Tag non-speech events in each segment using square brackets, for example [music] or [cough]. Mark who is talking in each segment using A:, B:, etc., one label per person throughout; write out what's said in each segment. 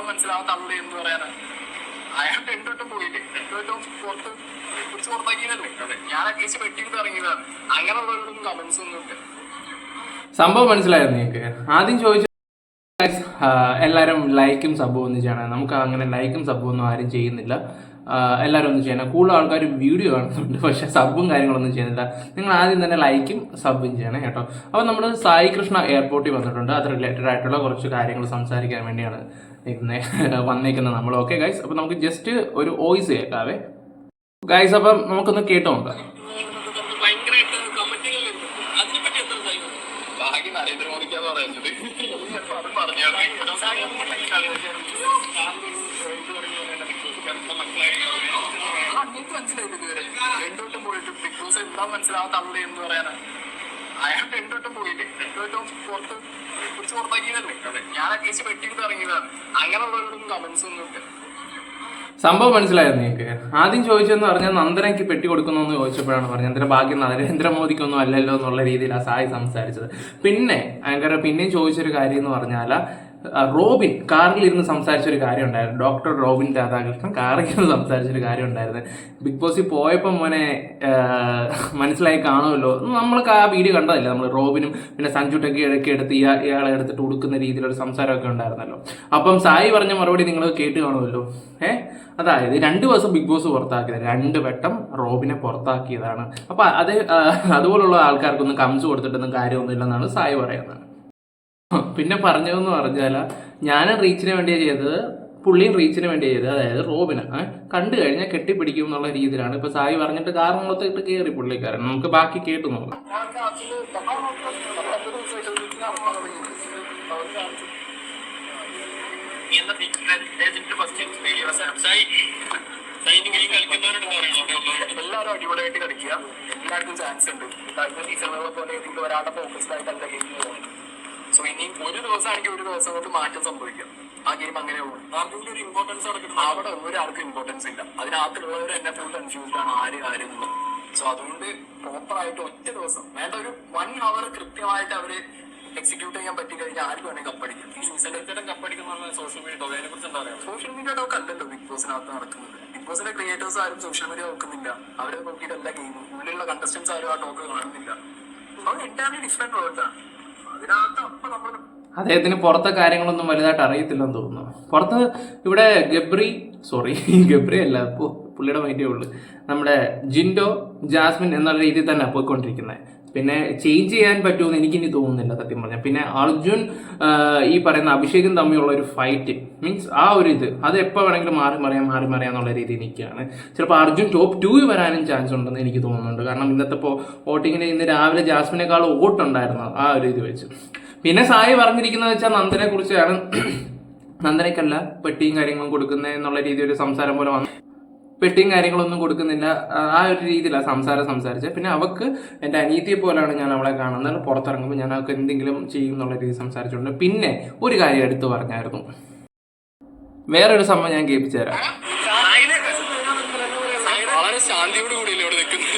A: എന്താ മനസ്സിലാവാത്ത തള്ളി എന്ന് പറയാനാണ് അയാൾ രണ്ടോട്ടും പോയില്ലേ രണ്ടോട്ടും പുറത്ത് പിടിച്ച് പുറത്താക്കിയതല്ലേ? ഞാൻ അറ്റ്ലീസ്റ്റ് വെട്ടിയിട്ട് ഇറങ്ങിയതാണ്. അങ്ങനെയുള്ളവരോടൊന്നും കമന്റ്സ് ഒന്നും ഇല്ല.
B: സംഭവം മനസ്സിലായോ നിങ്ങൾക്ക്? ആദ്യം ചോദിച്ചു എല്ലാവരും ലൈക്കും സബും ഒന്നും ചെയ്യണം. നമുക്ക് അങ്ങനെ ലൈക്കും സബും ഒന്നും ആരും ചെയ്യുന്നില്ല. എല്ലാവരും ഒന്നും ചെയ്യണം. കൂടുതൽ ആൾക്കാർ വീഡിയോ കാണുന്നുണ്ട് പക്ഷെ സബും കാര്യങ്ങളൊന്നും ചെയ്യുന്നില്ല. നിങ്ങൾ ആദ്യം തന്നെ ലൈക്കും സബും ചെയ്യണം കേട്ടോ. അപ്പോൾ നമ്മൾ സായി കൃഷ്ണ എയർപോർട്ടിൽ വന്നിട്ടുണ്ട്. അത് റിലേറ്റഡ് ആയിട്ടുള്ള കുറച്ച് കാര്യങ്ങൾ സംസാരിക്കാൻ വേണ്ടിയാണ് വന്നേക്കുന്നത് നമ്മൾ ഓക്കെ ഗൈസ് അപ്പോൾ നമുക്ക് ജസ്റ്റ് ഒരു വോയിസ് കേൾക്കാവേ. ഗൈസ് അപ്പം നമുക്കൊന്ന് കേട്ടു നോക്കാം.
A: മനസ്സിലായില്ല ഇതുവരെ. രണ്ടോട്ടും പോയിട്ട് ബിഗ് ബോസ് എന്താ മനസ്സിലാവാത്ത അവിടെ എന്ന് പറയാനാണ്. അയാൾ രണ്ടോട്ടും പോയില്ലേ രണ്ടോട്ടും പുറത്ത് കുറിച്ച് പുറത്താക്കിയതല്ലേ ഞാൻ അറ്റ്ലീസ്റ്റ് പെട്ടിട്ട് ഇറങ്ങിയതാണ്. അങ്ങനെയുള്ളവരോടൊന്നും കമന്റ്സ് ഒന്നും ഇല്ല.
B: സംഭവം മനസ്സിലായോ നിങ്ങൾക്ക്? ആദ്യം ചോദിച്ചെന്ന് പറഞ്ഞാൽ നന്ദനയ്ക്ക് പെട്ടി കൊടുക്കുന്നു എന്ന് ചോദിച്ചപ്പോഴാണ് പറഞ്ഞത്. നന്ദന ഭാഗ്യം നരേന്ദ്രമോദിക്കൊന്നും അല്ലല്ലോ എന്നുള്ള രീതിയിലാണ് സായി സംസാരിച്ചത്. പിന്നെ ആങ്കർ പിന്നെയും ചോദിച്ചൊരു കാര്യം എന്ന് പറഞ്ഞാൽ റോബിൻ കാറിൽ ഇരുന്ന് സംസാരിച്ചൊരു കാര്യം ഉണ്ടായിരുന്നു ഡോക്ടർ റോബിൻ രാധാകൃഷ്ണൻ കാറിൽ ഇരുന്ന് സംസാരിച്ചൊരു കാര്യം ഉണ്ടായിരുന്നു ബിഗ് ബോസിൽ പോയപ്പോൾ മോനെ മനസ്സിലായി കാണുമല്ലോ. നമ്മൾക്ക് ആ വീഡിയോ കണ്ടതല്ല? നമ്മൾ റോബിനും പിന്നെ സഞ്ജുട്ടൊക്കെ ഇടയ്ക്ക് എടുത്ത് ഇയാ ഇയാളെ എടുത്തിട്ട് ഉടുക്കുന്ന രീതിയിലൊരു സംസാരമൊക്കെ ഉണ്ടായിരുന്നല്ലോ. അപ്പം സായി പറഞ്ഞ മറുപടി നിങ്ങൾ കേട്ട് കാണുമല്ലോ. ഏ? അതായത് രണ്ട് ദിവസം ബിഗ് ബോസ് പുറത്താക്കിയത്. രണ്ട് വട്ടം റോബിനെ പുറത്താക്കിയതാണ്. അപ്പം അതേ അതുപോലുള്ള ആൾക്കാർക്കൊന്നും കംസ് കൊടുത്തിട്ടൊന്നും കാര്യമൊന്നുമില്ലെന്നാണ് സായി പറയുന്നത്. പിന്നെ പറഞ്ഞതെന്ന് പറഞ്ഞാൽ ഞാൻ റീച്ചിന് വേണ്ടിയാണ് ചെയ്തത് പുള്ളിയും റീച്ചിന് വേണ്ടി ചെയ്തത് അതായത് റോബിന്. കണ്ടു കഴിഞ്ഞാൽ കെട്ടിപ്പിടിക്കും എന്നുള്ള രീതിയിലാണ് ഇപ്പൊ സായി പറഞ്ഞിട്ട് കാരണങ്ങളൊക്കെ ഇട്ട് കയറി പുള്ളിക്കാരൻ. നമുക്ക് ബാക്കി കേട്ടു നോക്കാം.
A: എല്ലാവരും അടിപൊളിയായിട്ട് കളിക്കുക. എല്ലാവർക്കും ചാൻസ് ഉണ്ട്. പോലെ ഒരാളുടെ ഫോക്കസ്ഡ് ആയിട്ടല്ല ഗെയിം പോകുന്നത് സോ ഇനി ഒരു ദിവസമാണെങ്കിൽ ഒരു ദിവസം കൊണ്ട് മാറ്റം സംഭവിക്കാം. ആ ഗെയിം അങ്ങനെ ആർക്കും ഒരു ഇമ്പോർട്ടൻസ് അവിടെ ഒരാൾക്കും ഇമ്പോർട്ടൻസ് ഇല്ല. അതിനകത്തുള്ളവർ എന്നെ ഫുൾ കൺഫ്യൂസ്ഡ് ആണ് ആര് ആരും സോ അതുകൊണ്ട് പ്രോപ്പർ ആയിട്ട് ഒറ്റ ദിവസം വേണ്ട ഒരു വൺ അവർ കൃത്യമായിട്ട് അവർ എക്സിക്യൂട്ട് ചെയ്യാൻ പറ്റി കഴിഞ്ഞാൽ ആർക്ക് വേണമെങ്കിൽ കപ്പടിക്കും ഈ സീസണിൽ കപ്പടിക്കുന്ന സോഷ്യൽ മീഡിയ അതിനെ കുറിച്ച് എന്താ പറയുക സോഷ്യൽ മീഡിയ ടോക്ക് അല്ലല്ലോ ബിഗ് ബോസിനകത്ത് നടക്കുന്നത്. ബിഗ് ബോസിന്റെ ക്രിയേറ്റേഴ്സ് ആരും സോഷ്യൽ മീഡിയ നോക്കുന്നില്ല. അവരെ നോക്കിയിട്ടല്ല ഗെയിം ഉള്ളിലുള്ള കണ്ടസ്റ്റൻസ് ആരും ആ ടോക്ക് കാണുന്നില്ല. അത് എന്റയർലി ഡിഫറെന്റ് വേൾഡാണ്
B: അദ്ദേഹത്തിന് പുറത്തെ കാര്യങ്ങളൊന്നും വലുതായിട്ട് അറിയത്തില്ലെന്ന് തോന്നുന്നു. പുറത്ത് ഇവിടെ ഗബ്രി സോറി [laughs] ഗബ്രി അല്ല പുള്ളിയുടെ മൈൻഡേ ഉള്ളു. നമ്മുടെ ജിൻഡോ ജാസ്മിൻ എന്നുള്ള രീതിയിൽ തന്നെ പോയിക്കൊണ്ടിരിക്കുന്നത്. പിന്നെ ചേഞ്ച് ചെയ്യാൻ പറ്റുമെന്ന് എനിക്കിനി തോന്നുന്നില്ല സത്യം പറഞ്ഞാൽ പിന്നെ അർജുൻ ഈ പറയുന്ന അഭിഷേകും തമ്മിലുള്ള ഒരു ഫൈറ്റ് മീൻസ് ആ ഒരു ഇത് അത് എപ്പോൾ വേണമെങ്കിലും മാറി മറിയാം മാറി മറിയാം എന്നുള്ള രീതിയിൽ നിൽക്കുകയാണ്. ചിലപ്പോൾ അർജുൻ ടോപ്പ് ടു വരാനും ചാൻസ് ഉണ്ടെന്ന് എനിക്ക് തോന്നുന്നുണ്ട്. കാരണം ഇന്നത്തെ ഇപ്പോൾ വോട്ടിങ്ങിന് ഇന്ന് രാവിലെ ജാസ്മിനേക്കാൾ വോട്ടുണ്ടായിരുന്നു ആ ഒരു ഇത് വെച്ച്. പിന്നെ സായി പറഞ്ഞിരിക്കുന്നത് വെച്ചാൽ നന്ദനെ കുറിച്ചാണ് നന്ദനയ്ക്കല്ല പെട്ടിയും കാര്യങ്ങളും കൊടുക്കുന്നത് എന്നുള്ള രീതിയിൽ ഒരു സംസാരം പോലെ വന്നു. പെട്ടിയും കാര്യങ്ങളൊന്നും കൊടുക്കുന്നില്ല. ആ ഒരു രീതിയിലാണ് സംസാരം സംസാരിച്ചത്. പിന്നെ അവക്ക് എന്റെ അനീതിയെ പോലെയാണ് ഞാൻ അവളെ കാണുന്നത്. പുറത്തിറങ്ങുമ്പോൾ ഞാൻ അവൾക്ക് എന്തെങ്കിലും ചെയ്യും എന്നുള്ള രീതി സംസാരിച്ചിട്ടുണ്ട് പിന്നെ ഒരു കാര്യം എടുത്തു പറഞ്ഞായിരുന്നു. വേറൊരു സംഭവം ഞാൻ കേൾപ്പിച്ചു തരാം
A: വളരെ ശാന്തിയോട് കൂടിയല്ലേ ഇവിടെ നിൽക്കുന്നത്?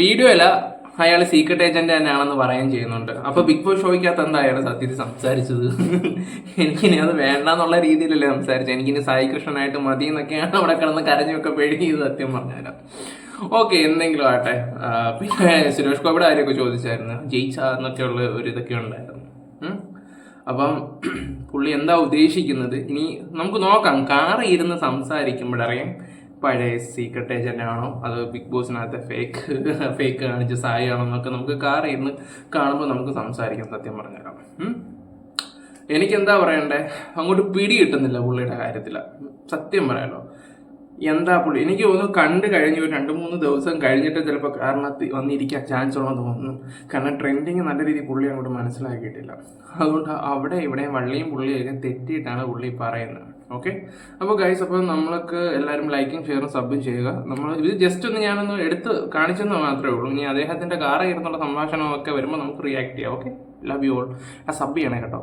B: വീഡിയോ അല്ല അയാൾ സീക്രട്ട് ഏജന്റ് തന്നെയാണെന്ന് പറയുകയും ചെയ്യുന്നുണ്ട്. അപ്പൊ ബിഗ് ബോസ് ഷോയ്ക്കകത്ത് എന്താ അയാൾ സത്യത്തിൽ സംസാരിച്ചത്? എനിക്കിനി അത് വേണ്ട എന്നുള്ള രീതിയിലല്ലേ സംസാരിച്ചത്. എനിക്കിനി സായി കൃഷ്ണനായിട്ട് മതി എന്നൊക്കെയാണ് അവിടെ കിടന്ന് കരഞ്ഞൊക്കെ പേടി സത്യം പറഞ്ഞുതരാം ഓക്കെ എന്തെങ്കിലും ആട്ടെ. പിന്നെ സുരേഷ് ഗോപിയുടെ കാര്യമൊക്കെ ചോദിച്ചായിരുന്നു. ജയിച്ച എന്നൊക്കെയുള്ള ഒരു ഇതൊക്കെ ഉണ്ടായിരുന്നു. അപ്പം പുള്ളി എന്താ ഉദ്ദേശിക്കുന്നത്? ഇനി നമുക്ക് നോക്കാം. കാറ് സംസാരിക്കുമ്പോഴറിയാം പഴയ സീക്രട്ട് ഏജന്റ് ആണോ? അത് ബിഗ് ബോസിനകത്തെ ഫേക്ക് ഫേക്ക് കാണിച്ച സായി ആണോ എന്നൊക്കെ നമുക്ക് കാർ ഇരുന്ന് കാണുമ്പോൾ നമുക്ക് സംസാരിക്കാം സത്യം പറഞ്ഞുതരാം. എനിക്ക് എനിക്കെന്താ പറയണ്ടേ? അങ്ങോട്ട് പിടി കിട്ടുന്നില്ല പുള്ളിയുടെ കാര്യത്തിൽ സത്യം പറയാലോ. എന്താ പുള്ളി? എനിക്ക് തോന്നുന്നു കണ്ടു കഴിഞ്ഞ് ഒരു രണ്ട് മൂന്ന് ദിവസം കഴിഞ്ഞിട്ട് ചിലപ്പോൾ കാരണം വന്നിരിക്കാൻ ചാൻസ് ഉള്ളതെന്ന് തോന്നുന്നു. കാരണം ട്രെൻഡിങ് നല്ല രീതിയിൽ പുള്ളി അങ്ങോട്ട് മനസ്സിലാക്കിയിട്ടില്ല. അതുകൊണ്ട് അവിടെ ഇവിടെയും വള്ളിയും പുള്ളിയൊക്കെ തെറ്റിയിട്ടാണ് പുള്ളി പറയുന്നത്. ഓക്കെ അപ്പോൾ ഗൈസ് അപ്പോൾ നമ്മൾക്ക് എല്ലാവരും ലൈക്കും ഷെയറും സബും ചെയ്യുക. നമ്മൾ ഇത് ജസ്റ്റ് ഒന്ന് ഞാനൊന്ന് എടുത്ത് കാണിച്ചെന്ന് മാത്രമേ ഉള്ളൂ. ഇനി അദ്ദേഹത്തിന്റെ കാറായിരുന്നുള്ള സംഭാഷണമൊക്കെ വരുമ്പോൾ നമുക്ക് റിയാക്ട് ചെയ്യാം. ഓക്കെ ലവ് യു ഓൾ ആ സബ് ചെയ്യണേ കേട്ടോ.